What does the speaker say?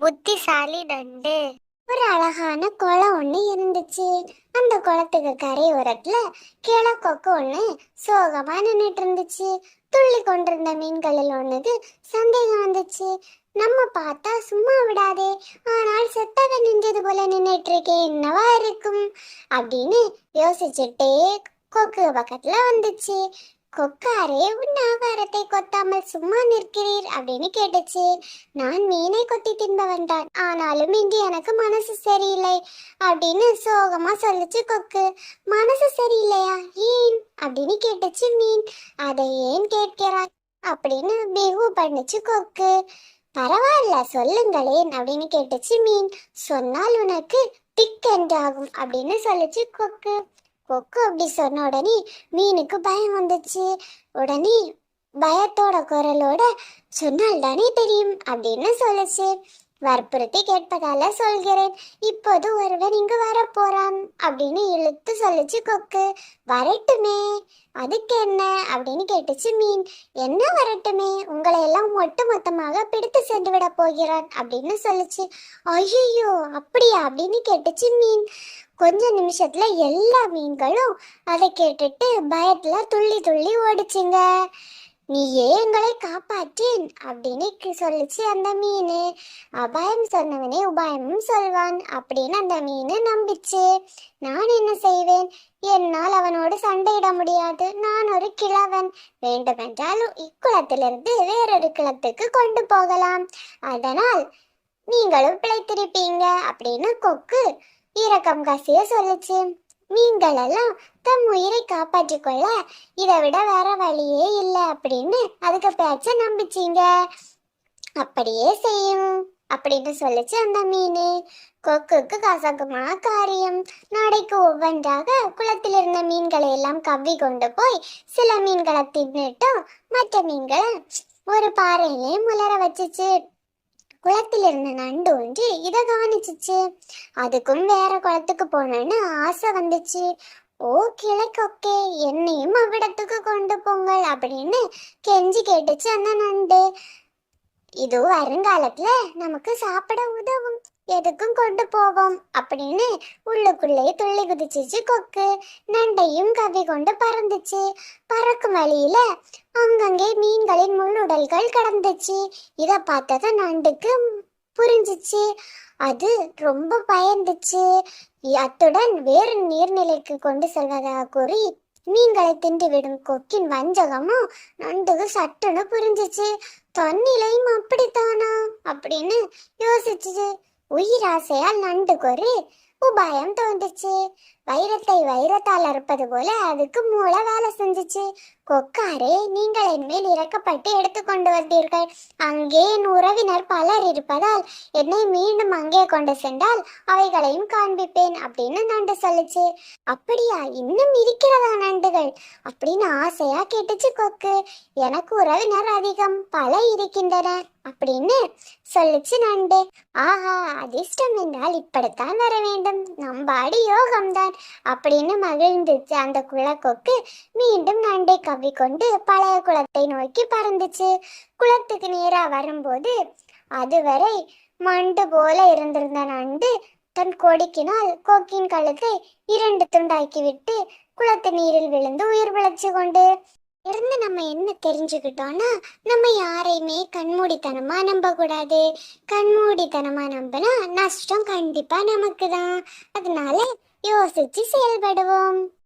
புத்திசாலி நண்டு ஒரு அழகான குளம் ஒண்ணு இருந்துச்சு. அந்த குளத்துக்கு கரையோரத்துல கிழக்கொக்கு ஒண்ணு சோகமா நின்னுட்டு இருந்துச்சு. துள்ளி கொண்டிருந்த மீன்களில் ஒண்ணுக்கு சந்தேகம் வந்துச்சு. நம்ம பார்த்தா சும்மா விடாதே. ஆனால் செத்தாக நின்றது போல நின்னுட்டு இருக்கே என்னவா இருக்கும்? அப்படின்னு யோசிச்சுட்டே கொக்கு பக்கத்துல வந்துச்சு. கொக்காரே உன் ஆகாரத்தை கொத்தாமல் சும்மா நிற்கிறீர் அப்படின்னு கேட்டுச்சு. நான் மீனை கொத்தி தின்பவன் தான். ஆனாலும் இன்று எனக்கு மனசு சரியில்லை அப்படின்னு சோகமா சொல்லுச்சு கொக்கு. மனசு சரியில்லையா? ஏன்? அப்படின்னு கேட்டுச்சு மீன். அதை ஏன் கேட்கிறாய்? அப்படின்னு பிஹு பண்ணுச்சு கொக்கு. பரவாயில்ல சொல்லுங்களேன் அப்படின்னு கேட்டுச்சு மீன். சொன்னால் உனக்கு திக் என்றாகும் அப்படின்னு சொல்லுச்சு கொக்கு. கொக்கு அப்படி சொன்ன உடனே மீனுக்கு பயம் வந்துச்சு. உடனே பயத்தோட குரலோட சொன்னால் தானே தெரியும் அப்படின்னு சொல்லுச்சு. வற்புறுத்தி கேட்பதால சொல்கிறேன் இப்போது ஒருவன் இங்கு வரப்போறான் அப்படின்னு இழுத்து சொல்லுச்சு கொக்கு. வரட்டுமே அதுக்கு என்ன? அப்படின்னு கேட்டுச்சு மீன். என்ன வரட்டுமே உங்களை எல்லாம் ஒட்டு மொத்தமாக பிடித்து சென்று விட போகிறான் அப்படின்னு சொல்லுச்சு. ஐயோ அப்படியா? அப்படின்னு கேட்டுச்சு மீன். கொஞ்ச நிமிஷத்துல எல்லா மீன்களும் அதை கேட்டுட்டு பயத்துல துள்ளி துள்ளி ஓடிச்சுங்க. நீ எங்களை காப்பாற்றேன்? அப்படின்னு சொல்லிச்சு அந்த மீன். அபாயம் சொன்னவனே உபாயமும் சொல்வான் அப்படின்னு அந்த மீன் நம்பிச்சு. நான் என்ன செய்வேன்? என்னால் அவனோடு சண்டையிட முடியாது. நான் ஒரு கிழவன். வேண்டுமென்றால் இக்குளத்திலிருந்து வேறொரு குளத்துக்கு கொண்டு போகலாம். அதனால் நீங்களும் பிழைத்திருப்பீங்க அப்படின்னு கொக்கு இரக்கம் கசிய சொல்லுச்சு. மீன்களெல்லாம் தம் உயிரை காப்பாற்றிக் கொள்ள இதை விட வேற வழியே இல்லை அப்படின்னு அதுக்கு பேச்ச நம்பிச்சீங்க. அப்படியே செய்யும். அப்படின்னு சொல்லிச்சு அந்த மீன். கொக்குக்கு கசகமான காரியம். நாடைக்கு ஒவ்வொன்றாக குளத்தில் இருந்த மீன்களை எல்லாம் கவ்வி கொண்டு போய் சில மீன்களை தின்னுட்டும். மற்ற மீன்களை ஒரு பாறையிலே முளர வச்சுச்சு. குளத்தில் இருந்த நண்டு ஒன்று இதை கவனிச்சிச்சு அதுக்கும் வேற குளத்துக்கு போனேன்னு ஆசை வந்துச்சு. ஓ கிழக்கொக்கே என்னையும் அவ்விடத்துக்கு கொண்டு போங்கள் அப்படின்னு கெஞ்சி கேட்டுச்சு அந்த நண்டு. இது வருங்காலத்துல நமக்கு சாப்பிட உதவும். எதுக்கும் கொண்டு போவோம் அப்படின்னு உள்ளுக்குள்ளே துள்ளி குதிச்சிச்சு கொக்கு. நண்டையும் கவி கொண்டு பறந்துச்சு. பறக்கும் வழியில அங்கங்கே மீன்களின் முள்ளுடல்கள் கடந்துச்சு. இதை பார்த்தது நண்டுக்கு புரிஞ்சிச்சு. அது ரொம்ப பயந்துச்சு. அத்துடன் வேறு நீர்நிலைக்கு கொண்டு செல்வதாக கூறி மீன்களை தின்றுவிடும் கொக்கின் வஞ்சகமும் நண்டுக்கு சட்டுன்னு புரிஞ்சிச்சு. தன்னிலையும் அப்படித்தானா? அப்படின்னு யோசிச்சுச்சு. உயிராசையால் நண்டுக்கு ஒரு உபாயம் தோன்றுச்சு. வைரத்தை வைரத்தால் அறுப்பது போல அதுக்கு மூளை வேலை செஞ்சுச்சு. கொக்காரே நீங்கள் என்மேல் இறக்கப்பட்டு எடுத்துக்கொண்டு வந்தீர்கள். அங்கே என் உறவினர் பலர் இருப்பதால் என்னை மீண்டும் அங்கே கொண்டு சென்றால் அவைகளையும் காண்பிப்பேன் அப்படின்னு நண்டு சொல்லுச்சு. அப்படியா? இன்னும் இருக்கிறதா நண்டுகள்? அப்படின்னு ஆசையா கேட்டுச்சு கொக்கு. எனக்கு உறவினர் அதிகம் பல இருக்கின்றன அப்படின்னு சொல்லுச்சு நண்டு. ஆஹா அதிர்ஷ்டம் என்றால் இப்படித்தான் வர வேண்டும். நம்பாடி யோகம்தான். அப்படின்னு மகிழ்ந்துச்சு. அந்த குளக்கொக்கு மீண்டும் நண்டை கவ்விக்கொண்டு பழைய குளத்தை நோக்கி பறந்துச்சு. குளத்துக்கு நேரா வரும்போது அதுவரை மண்டு போல இருந்திருந்த நண்டு தன் கொடிக்கினால் கொக்கின் கழுத்தை இரண்டு துண்டாக்கி விட்டு குளத்து நீரில் விழுந்து உயிர் பிழைச்சு கொண்டு. இருந்து நம்ம என்ன தெரிஞ்சுக்கிட்டோம்னா நம்ம யாரையுமே கண்மூடித்தனமா நம்ப கூடாது கண்மூடித்தனமா நம்பினா நஷ்டம் கண்டிப்பா நமக்கு தான் அதனால யோசிச்சு செயல்படுவோம்.